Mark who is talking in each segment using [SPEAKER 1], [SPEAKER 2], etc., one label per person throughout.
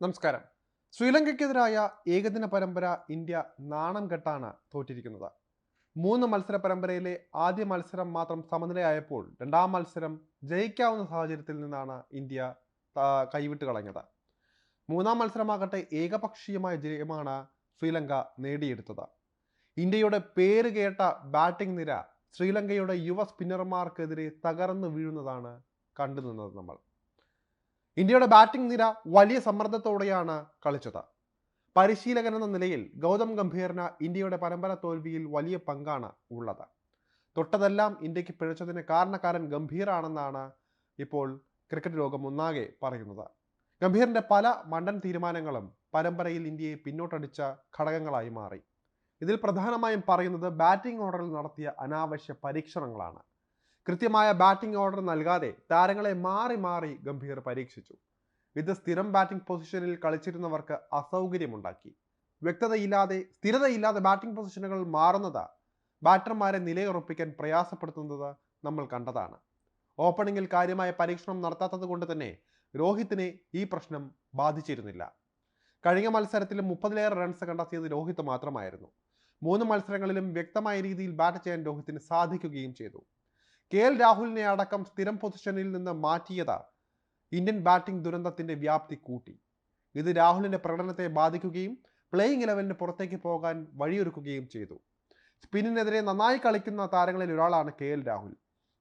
[SPEAKER 1] നമസ്കാരം. ശ്രീലങ്കയ്ക്കെതിരായ ഏകദിന പരമ്പര ഇന്ത്യ നാണം കെട്ടാണ് തോറ്റിരിക്കുന്നത്. മൂന്ന് മത്സര പരമ്പരയിലെ ആദ്യ മത്സരം മാത്രം സമനിലയായപ്പോൾ രണ്ടാം മത്സരം ജയിക്കാവുന്ന സാഹചര്യത്തിൽ നിന്നാണ് ഇന്ത്യ കൈവിട്ട് കളഞ്ഞത്. മൂന്നാം മത്സരമാകട്ടെ ഏകപക്ഷീയമായ ജയമാണ് ശ്രീലങ്ക നേടിയെടുത്തത്. ഇന്ത്യയുടെ പേര് കേട്ട ബാറ്റിംഗ് നിര ശ്രീലങ്കയുടെ യുവ സ്പിന്നർമാർക്കെതിരെ തകർന്നു വീഴുന്നതാണ് കണ്ടുനിന്നത് നമ്മൾ. ഇന്ത്യയുടെ ബാറ്റിംഗ് നിര വലിയ സമ്മർദ്ദത്തോടെയാണ് കളിച്ചത്. പരിശീലകൻ എന്ന നിലയിൽ ഗൗതം ഗംഭീറിന് ഇന്ത്യയുടെ പരമ്പര തോൽവിയിൽ വലിയ പങ്കാണ് ഉള്ളത്. തൊട്ടതെല്ലാം ഇന്ത്യയ്ക്ക് പിഴച്ചതിന് കാരണക്കാരൻ ഗംഭീറാണെന്നാണ് ഇപ്പോൾ ക്രിക്കറ്റ് ലോകം ഒന്നാകെ പറയുന്നത്. ഗംഭീറിന്റെ പല മണ്ടൻ തീരുമാനങ്ങളും പരമ്പരയിൽ ഇന്ത്യയെ പിന്നോട്ടടിച്ച ഘടകങ്ങളായി മാറി. ഇതിൽ പ്രധാനമായും പറയുന്നത് ബാറ്റിംഗ് ഓർഡറിൽ നടത്തിയ അനാവശ്യ പരീക്ഷണങ്ങളാണ്. കൃത്യമായ ബാറ്റിംഗ് ഓർഡർ നൽകാതെ താരങ്ങളെ മാറി മാറി ഗംഭീർ പരീക്ഷിച്ചു. ഇത് സ്ഥിരം ബാറ്റിംഗ് പൊസിഷനിൽ കളിച്ചിരുന്നവർക്ക് അസൗകര്യമുണ്ടാക്കി. വ്യക്തതയില്ലാതെ സ്ഥിരതയില്ലാതെ ബാറ്റിംഗ് പൊസിഷനുകൾ മാറുന്നത് ബാറ്റർമാരെ നിലയുറപ്പിക്കാൻ പ്രയാസപ്പെടുത്തുന്നത് നമ്മൾ കണ്ടതാണ്. ഓപ്പണിംഗിൽ കാര്യമായ പരീക്ഷണം നടത്താത്തത് കൊണ്ട് തന്നെ രോഹിത്തിനെ ഈ പ്രശ്നം ബാധിച്ചിരുന്നില്ല. കഴിഞ്ഞ മത്സരത്തിൽ മുപ്പതിലേറെ റൺസ് കണ്ടെത്തിയത് രോഹിത് മാത്രമായിരുന്നു. മൂന്ന് മത്സരങ്ങളിലും വ്യക്തമായ രീതിയിൽ ബാറ്റ് ചെയ്യാൻ രോഹിത്തിന് സാധിക്കുകയും ചെയ്തു. കെ എൽ രാഹുലിനെ അടക്കം സ്ഥിരം പൊസിഷനിൽ നിന്ന് മാറ്റിയത് ഇന്ത്യൻ ബാറ്റിംഗ് ദുരന്തത്തിന്റെ വ്യാപ്തി കൂട്ടി. ഇത് രാഹുലിന്റെ പ്രകടനത്തെ ബാധിക്കുകയും പ്ലേയിങ് ഇലവനിന് പുറത്തേക്ക് പോകാൻ വഴിയൊരുക്കുകയും ചെയ്തു. സ്പിന്നിനെതിരെ നന്നായി കളിക്കുന്ന താരങ്ങളിൽ ഒരാളാണ് കെ എൽ രാഹുൽ.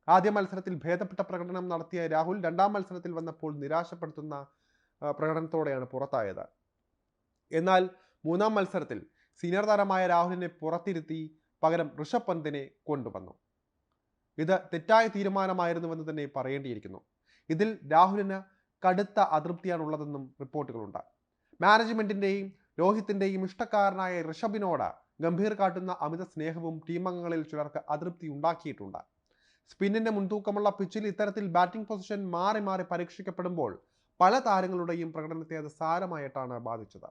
[SPEAKER 1] ആദ്യ മത്സരത്തിൽ ഭേദപ്പെട്ട പ്രകടനം നടത്തിയ രാഹുൽ രണ്ടാം മത്സരത്തിൽ വന്നപ്പോൾ നിരാശപ്പെടുത്തുന്ന പ്രകടനത്തോടെയാണ് പുറത്തായത്. എന്നാൽ മൂന്നാം മത്സരത്തിൽ സീനിയർ താരമായ രാഹുലിനെ പുറത്തിരുത്തി പകരം ഋഷഭ് പന്തിനെ കൊണ്ടുവന്നു. ഇത് തെറ്റായ തീരുമാനമായിരുന്നുവെന്ന് തന്നെ പറയേണ്ടിയിരിക്കുന്നു. ഇതിൽ രാഹുലിന് കടുത്ത അതൃപ്തിയാണുള്ളതെന്നും റിപ്പോർട്ടുകളുണ്ട്. മാനേജ്മെന്റിന്റെയും രോഹിത്തിന്റെയും ഇഷ്ടക്കാരനായ ഋഷഭിനോട് ഗംഭീർ കാട്ടുന്ന അമിത സ്നേഹവും ടീമംഗങ്ങളിൽ ചിലർക്ക് അതൃപ്തി ഉണ്ടാക്കിയിട്ടുണ്ട്. സ്പിന്നിന്റെ മുൻതൂക്കമുള്ള പിച്ചിൽ ഇത്തരത്തിൽ ബാറ്റിംഗ് പൊസിഷൻ മാറി മാറി പരീക്ഷിക്കപ്പെടുമ്പോൾ പല താരങ്ങളുടെയും പ്രകടനത്തെ അത് സാരമായിട്ടാണ് ബാധിച്ചത്.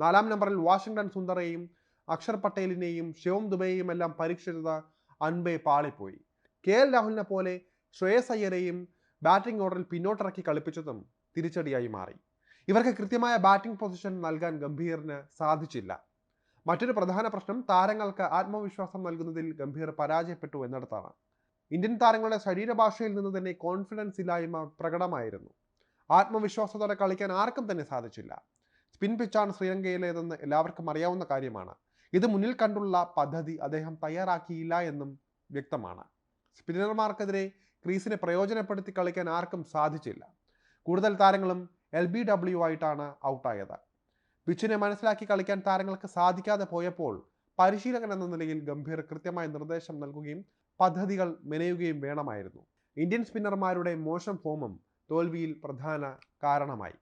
[SPEAKER 1] നാലാം നമ്പറിൽ വാഷിംഗ്ടൺ സുന്ദറേയും അക്ഷർ പട്ടേലിനെയും ശിവം ദുബൈയെയും എല്ലാം പരീക്ഷിച്ചത് അൻപെ പാളിപ്പോയി. കെ എൽ രാഹുലിനെ പോലെ ശ്രേയസ് അയ്യരെയും ബാറ്റിംഗ് ഓർഡറിൽ പിന്നോട്ടിറക്കി കളിപ്പിച്ചതും തിരിച്ചടിയായി മാറി. ഇവർക്ക് കൃത്യമായ ബാറ്റിംഗ് പൊസിഷൻ നൽകാൻ ഗംഭീറിന് സാധിച്ചില്ല. മറ്റൊരു പ്രധാന പ്രശ്നം താരങ്ങൾക്ക് ആത്മവിശ്വാസം നൽകുന്നതിൽ ഗംഭീർ പരാജയപ്പെട്ടു എന്നിടത്താണ്. ഇന്ത്യൻ താരങ്ങളുടെ ശരീരഭാഷയിൽ നിന്ന് തന്നെ കോൺഫിഡൻസ് ഇല്ലായ്മ പ്രകടമായിരുന്നു. ആത്മവിശ്വാസത്തോടെ കളിക്കാൻ ആർക്കും തന്നെ സാധിച്ചില്ല. സ്പിൻ പിച്ചാണ് ശ്രീലങ്കയിലേതെന്ന് എല്ലാവർക്കും അറിയാവുന്ന കാര്യമാണ്. ഇത് മുന്നിൽ കണ്ടുള്ള പദ്ധതി അദ്ദേഹം തയ്യാറാക്കിയില്ല എന്നും വ്യക്തമാണ്. സ്പിന്നർമാർക്കെതിരെ ക്രീസിനെ പ്രയോജനപ്പെടുത്തി കളിക്കാൻ ആർക്കും സാധിച്ചില്ല. കൂടുതൽ താരങ്ങളും എൽ ബി ഡബ്ല്യു ആയിട്ടാണ് ഔട്ടായത്. പിച്ചിനെ മനസ്സിലാക്കി കളിക്കാൻ താരങ്ങൾക്ക് സാധിക്കാതെ പോയപ്പോൾ പരിശീലകൻ എന്ന നിലയിൽ ഗംഭീർ കൃത്യമായ നിർദ്ദേശം നൽകുകയും പദ്ധതികൾ മെനയുകയും വേണമായിരുന്നു. ഇന്ത്യൻ സ്പിന്നർമാരുടെ മോശം ഫോമും തോൽവിയിൽ പ്രധാന കാരണമായി.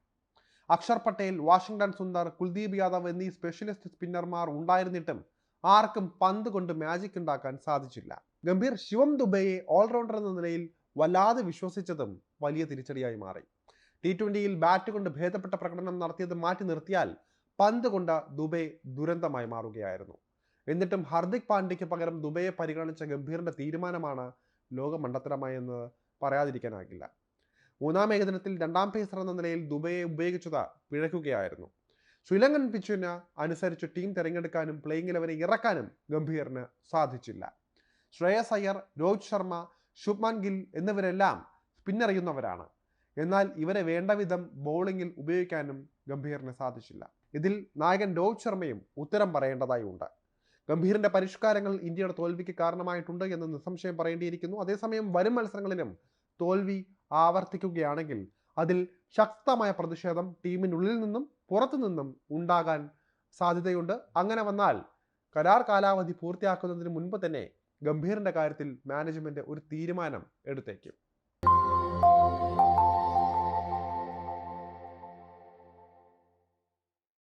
[SPEAKER 1] അക്ഷർ പട്ടേൽ വാഷിംഗ്ടൺ സുന്ദർ കുൽദീപ് യാദവ് എന്നീ സ്പെഷ്യലിസ്റ്റ് സ്പിന്നർമാർ ഉണ്ടായിരുന്നിട്ടും ആർക്കും പന്ത് കൊണ്ട് മാജിക് ഉണ്ടാക്കാൻ സാധിച്ചില്ല. ഗംഭീർ ശിവം ദുബൈയെ ഓൾറൗണ്ടർ എന്ന നിലയിൽ വല്ലാതെ വിശ്വസിച്ചതും വലിയ തിരിച്ചടിയായി മാറി. ടി ട്വന്റിയിൽ ബാറ്റ് കൊണ്ട് ഭേദപ്പെട്ട പ്രകടനം നടത്തിയത് മാറ്റി നിർത്തിയാൽ പന്ത് കൊണ്ട് ദുബൈ ദുരന്തമായി മാറുകയായിരുന്നു. എന്നിട്ടും ഹർദിക് പാണ്ഡ്യയ്ക്ക് പകരം ദുബൈയെ പരിഗണിച്ച ഗംഭീറിന്റെ തീരുമാനമാണ് ലോകമണ്ടത്തരമായെന്ന് പറയാതിരിക്കാനാകില്ല. മൂന്നാം ഏകദിനത്തിൽ രണ്ടാം പേസർ എന്ന നിലയിൽ ദുബൈയെ ഉപയോഗിച്ചത് പിഴയ്ക്കുകയായിരുന്നു. ശ്രീലങ്കൻ പിച്ചിന് അനുസരിച്ച് ടീം തിരഞ്ഞെടുക്കാനും പ്ലേയിങ് ഇലവനെ ഇറക്കാനും ഗംഭീറിന് സാധിച്ചില്ല. ശ്രേയസ് അയ്യർ രോഹിത് ശർമ്മ ശുഭ്മാൻ ഗിൽ എന്നിവരെല്ലാം സ്പിന്നറിയുന്നവരാണ് എന്നാൽ ഇവരെ വേണ്ട വിധം ബൗളിങ്ങിൽ ഉപയോഗിക്കാനും ഗംഭീറിന് സാധിച്ചില്ല. ഇതിൽ നായകൻ രോഹിത് ശർമ്മയും ഉത്തരം പറയേണ്ടതായി ഉണ്ട് ഗംഭീറിന്റെ പരിഷ്കാരങ്ങൾ ഇന്ത്യയുടെ തോൽവിക്ക് കാരണമായിട്ടുണ്ട് എന്ന് നിസ്സംശയം പറയേണ്ടിയിരിക്കുന്നു. അതേസമയം വരും മത്സരങ്ങളിലും തോൽവി ആവർത്തിക്കുകയാണെങ്കിൽ അതിൽ ശക്തമായ പ്രതിഷേധം ടീമിനുള്ളിൽ നിന്നും പുറത്തു നിന്നും ഉണ്ടാകാൻ സാധ്യതയുണ്ട്. അങ്ങനെ വന്നാൽ കരാർ കാലാവധി പൂർത്തിയാക്കുന്നതിന് മുൻപ് തന്നെ ഗംഭീറിന്റെ കാര്യത്തിൽ മാനേജ്മെന്റ് ഒരു തീരുമാനം എടുത്തേക്കും.